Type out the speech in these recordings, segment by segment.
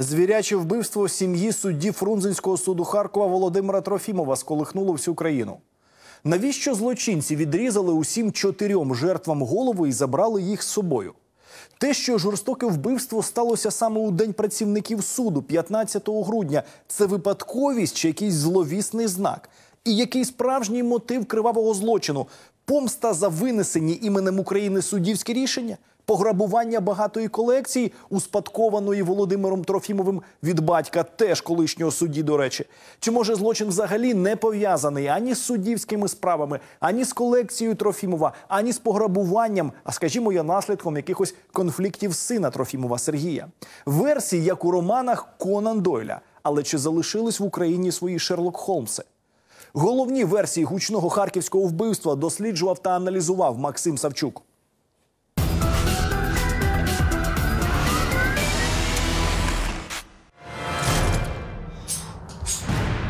Звіряче вбивство сім'ї судді Фрунзенського суду Харкова Володимира Трофімова сколихнуло всю країну. Навіщо злочинці відрізали усім чотирьом жертвам голови і забрали їх з собою? Те, що жорстоке вбивство сталося саме у день працівників суду, 15 грудня, це випадковість чи якийсь зловісний знак? І який справжній мотив кривавого злочину? Помста за винесені іменем України суддівські рішення? Пограбування багатої колекції, успадкованої Володимиром Трофімовим від батька, теж колишнього судді, до речі. Чи може злочин взагалі не пов'язаний ані з суддівськими справами, ані з колекцією Трофімова, ані з пограбуванням, а скажімо, я наслідком якихось конфліктів сина Трофімова Сергія? Версії, як у романах Конан Дойля. Але чи залишились в Україні свої Шерлок Холмси? Головні версії гучного харківського вбивства досліджував та аналізував Максим Савчук.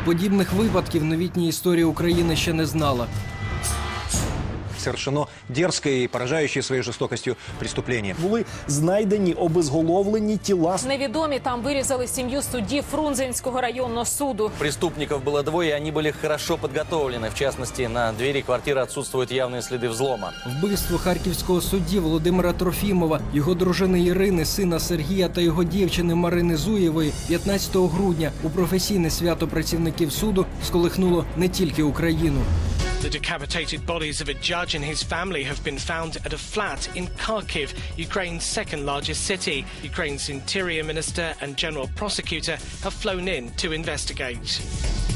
Подібних випадків новітня історія України ще не знала совершено дерзкое и поражающее своей жестокостью преступление. Були знайдені обезголовлені тіла Невідомі там вирізали сім'ю судді Фрунзенського районного суду. Преступников было двое, и они были хорошо подготовлены. В частности, на двери квартиры отсутствуют явные следы взлома. Вбивство харківського судді Володимира Трофімова, його дружини Ірини, сина Сергія та його дівчини Марини Зуєвої 15 грудня у професійне свято працівників суду сколихнуло не тільки Україну. The decapitated bodies of a judge and his family have been found at a flat in Kharkiv, Ukraine's second largest city. Ukraine's interior minister and general prosecutor have flown in to investigate.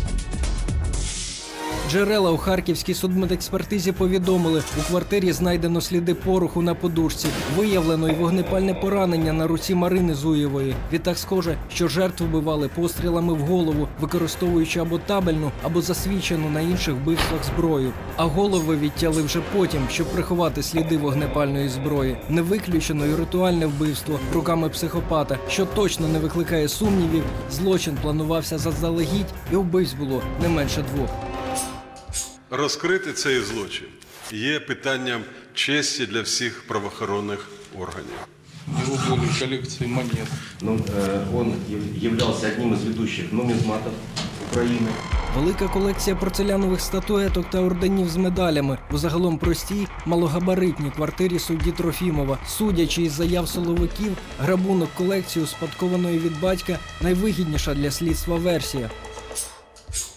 Джерела у харківській судмедекспертизі повідомили, у квартирі знайдено сліди пороху на подушці, виявлено й вогнепальне поранення на руці Марини Зуєвої. Відтак схоже, що жертву вбивали пострілами в голову, використовуючи або табельну, або засвідчену на інших вбивствах зброю. А голови відтяли вже потім, щоб приховати сліди вогнепальної зброї. Не виключено й ритуальне вбивство руками психопата, що точно не викликає сумнівів. Злочин планувався заздалегідь, і вбивць було не менше двох Розкрити цей злочин є питанням честі для всіх правоохоронних органів. Его были коллекции монет. Ну, э, он яв- являлся одним из ведущих нумизматов Украины. Велика колекція порцелянових статуеток та орденів з медалями у загалом простій малогабаритній квартирі судді Трофімова. Судячи із заяв силовиків, грабунок колекції, успадкованої від батька, найвигідніша для слідства версія.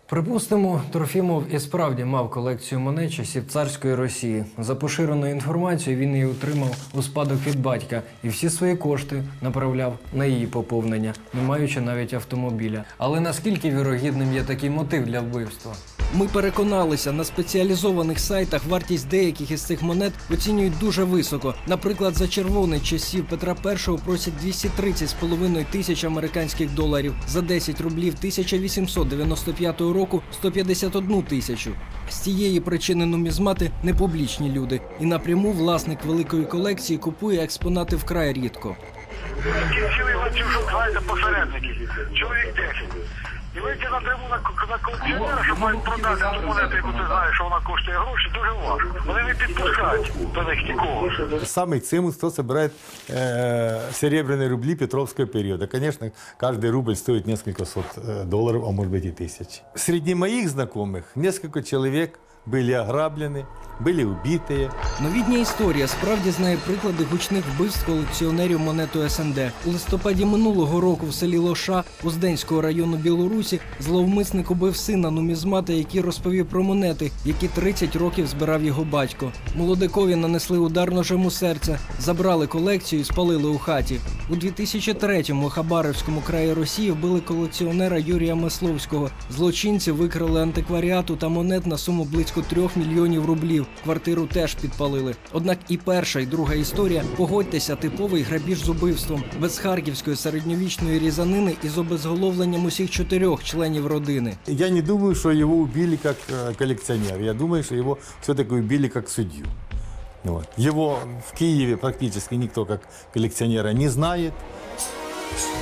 Припустимо, Трофімов і справді мав колекцію монет часів царської Росії. За поширеною інформацією він її отримав у спадок від батька і всі свої кошти направляв на її поповнення, не маючи навіть автомобіля. Але наскільки вірогідним є такий мотив для вбивства? Ми переконалися, на спеціалізованих сайтах вартість деяких із цих монет оцінюють дуже високо. Наприклад, за червоний часів Петра І просять 230,5 тисяч американських доларів, за 10 рублів 1895 року 151 тисячу. З цієї причини нумізмати не публічні люди, і напряму власник великої колекції купує експонати вкрай рідко. Кінцевий ланцюжок знаєте посередників. Чоловік 10. І вийти напряму на, на колекціонера, щоб навіть продати ту монету, яку ти знаєш, що вона коштує гроші, дуже важко. Вони не підпускають до них нікого. Самый цимус, кто собирает э, серебряные рубли Петровского периода. Конечно, каждый рубль стоит несколько сот э, долларов, а может быть и тысяч. Среди моих знакомых несколько человек были ограблены, были убитые. Новітня історія справді знає приклади гучних вбивств колекціонерів монету СНД. У листопаді минулого року в селі Лоша Узденського району Білорусі зловмисник убив сина нумізмата, який розповів про монети, які 30 років збирав його батько. Молодикові нанесли удар ножем у серце, забрали колекцію і спалили у хаті. У 2003-му у Хабаровському краї Росії вбили колекціонера Юрія Мисловського. Злочинці викрали антикваріату та монет на суму близько трьох мільйонів рублів. Квартиру теж підпалили. Однак і перша, і друга історія погодьтеся, типовий грабіж з убивством без харківської середньовічної різанини із обезголовленням усіх чотирьох членів родини. Я не думаю, что его убили как э, коллекционер. Я думаю, что его все-таки убили как судью. Вот. Его в Киеве практически никто как коллекционера не знает.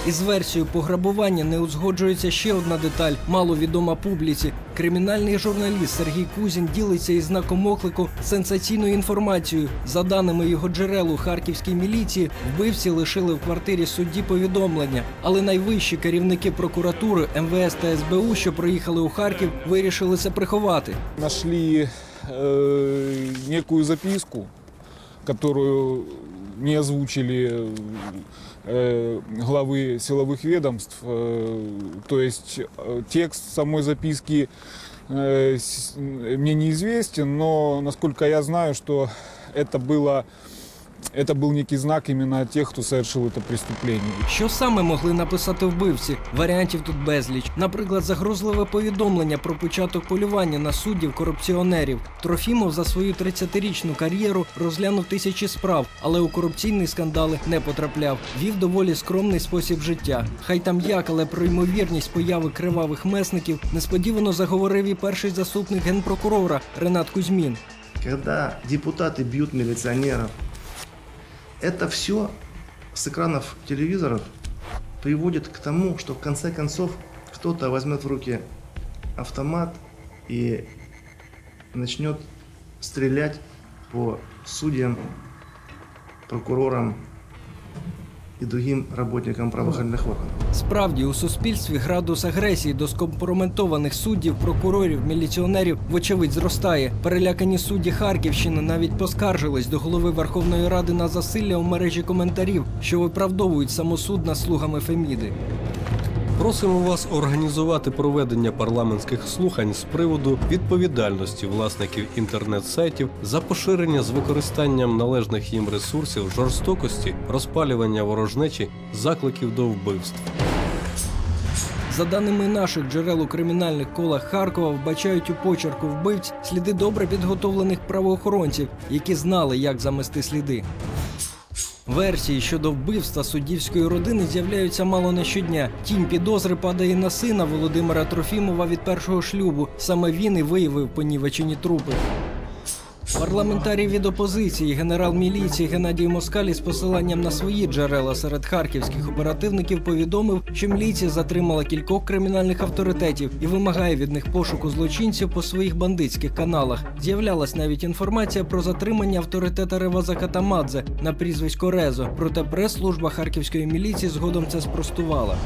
Із версією пограбування не узгоджується ще одна деталь, маловідома публіці. Кримінальний журналіст Сергій Кузін ділиться із знаком оклику сенсаційною інформацією. За даними його джерел у харківській міліції, вбивці лишили в квартирі судді повідомлення. Але найвищі керівники прокуратури, МВС та СБУ, що приїхали у Харків, вирішили це приховати. Нашли э, некую записку, которую не озвучили главы силовых ведомств. Э, то есть э, текст самой записки э, мне неизвестен, но насколько я знаю, что это было это был некий знак именно тех, кто совершил это преступление. Що саме могли написати вбивці? Варіантів тут безліч. Наприклад, загрозливе повідомлення про початок полювання на суддів корупціонерів. Трофімов за свою 30-річну кар'єру розглянув тисячі справ, але у корупційні скандали не потрапляв. Вів доволі скромний спосіб життя. Хай там як, але про ймовірність появи кривавих месників несподівано заговорив і перший заступник генпрокурора Ренат Кузьмін. когда депутаты бьют милиционеров, это все с экранов телевизоров приводит к тому, что в конце концов кто-то возьмет в руки автомат и начнет стрелять по судьям, прокурорам и другим работникам правоохранительных органов. Справді у суспільстві градус агресії до скомпрометованих суддів, прокурорів, міліціонерів вочевидь зростає. Перелякані судді Харківщини навіть поскаржились до голови Верховної Ради на засилля у мережі коментарів, що виправдовують самосуд над слугами Феміди. Просимо вас організувати проведення парламентських слухань з приводу відповідальності власників інтернет-сайтів за поширення з використанням належних їм ресурсів, жорстокості, розпалювання ворожнечі, закликів до вбивств. За даними наших джерел у кримінальних колах Харкова, вбачають у почерку вбивць сліди добре підготовлених правоохоронців, які знали, як замести сліди. Версії щодо вбивства суддівської родини з'являються мало не щодня. Тінь підозри падає на сина Володимира Трофімова від першого шлюбу. Саме він і виявив понівечені трупи. Парламентарій від опозиції, генерал міліції Геннадій Москалі з посиланням на свої джерела серед харківських оперативників повідомив, що міліція затримала кількох кримінальних авторитетів і вимагає від них пошуку злочинців по своїх бандитських каналах. З'являлась навіть інформація про затримання авторитета Реваза Катамадзе на прізвисько Резо. Проте прес-служба харківської міліції згодом це спростувала.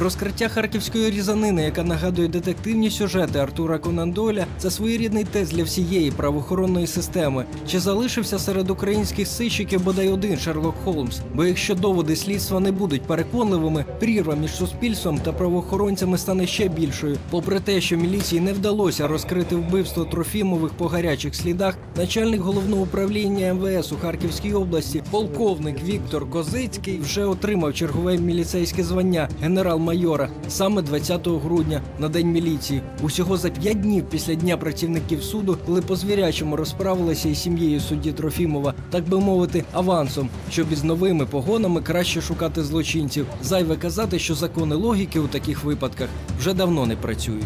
Розкриття харківської різанини, яка нагадує детективні сюжети Артура Конан Дойля, це своєрідний тест для всієї правоохоронної системи. Чи залишився серед українських сищиків бодай один Шерлок Холмс? Бо якщо доводи слідства не будуть переконливими, прірва між суспільством та правоохоронцями стане ще більшою. Попри те, що міліції не вдалося розкрити вбивство Трофімових по гарячих слідах, начальник головного управління МВС у Харківській області, полковник Віктор Козицький, вже отримав чергове міліцейське звання генерал-майора саме 20 грудня на день міліції. Усього за п'ять днів після дня працівників суду, коли по звірячому розправилися із сім'єю судді Трофімова, так би мовити, авансом, щоб із новими погонами краще шукати злочинців. Зайве казати, що закони логіки у таких випадках вже давно не працюють.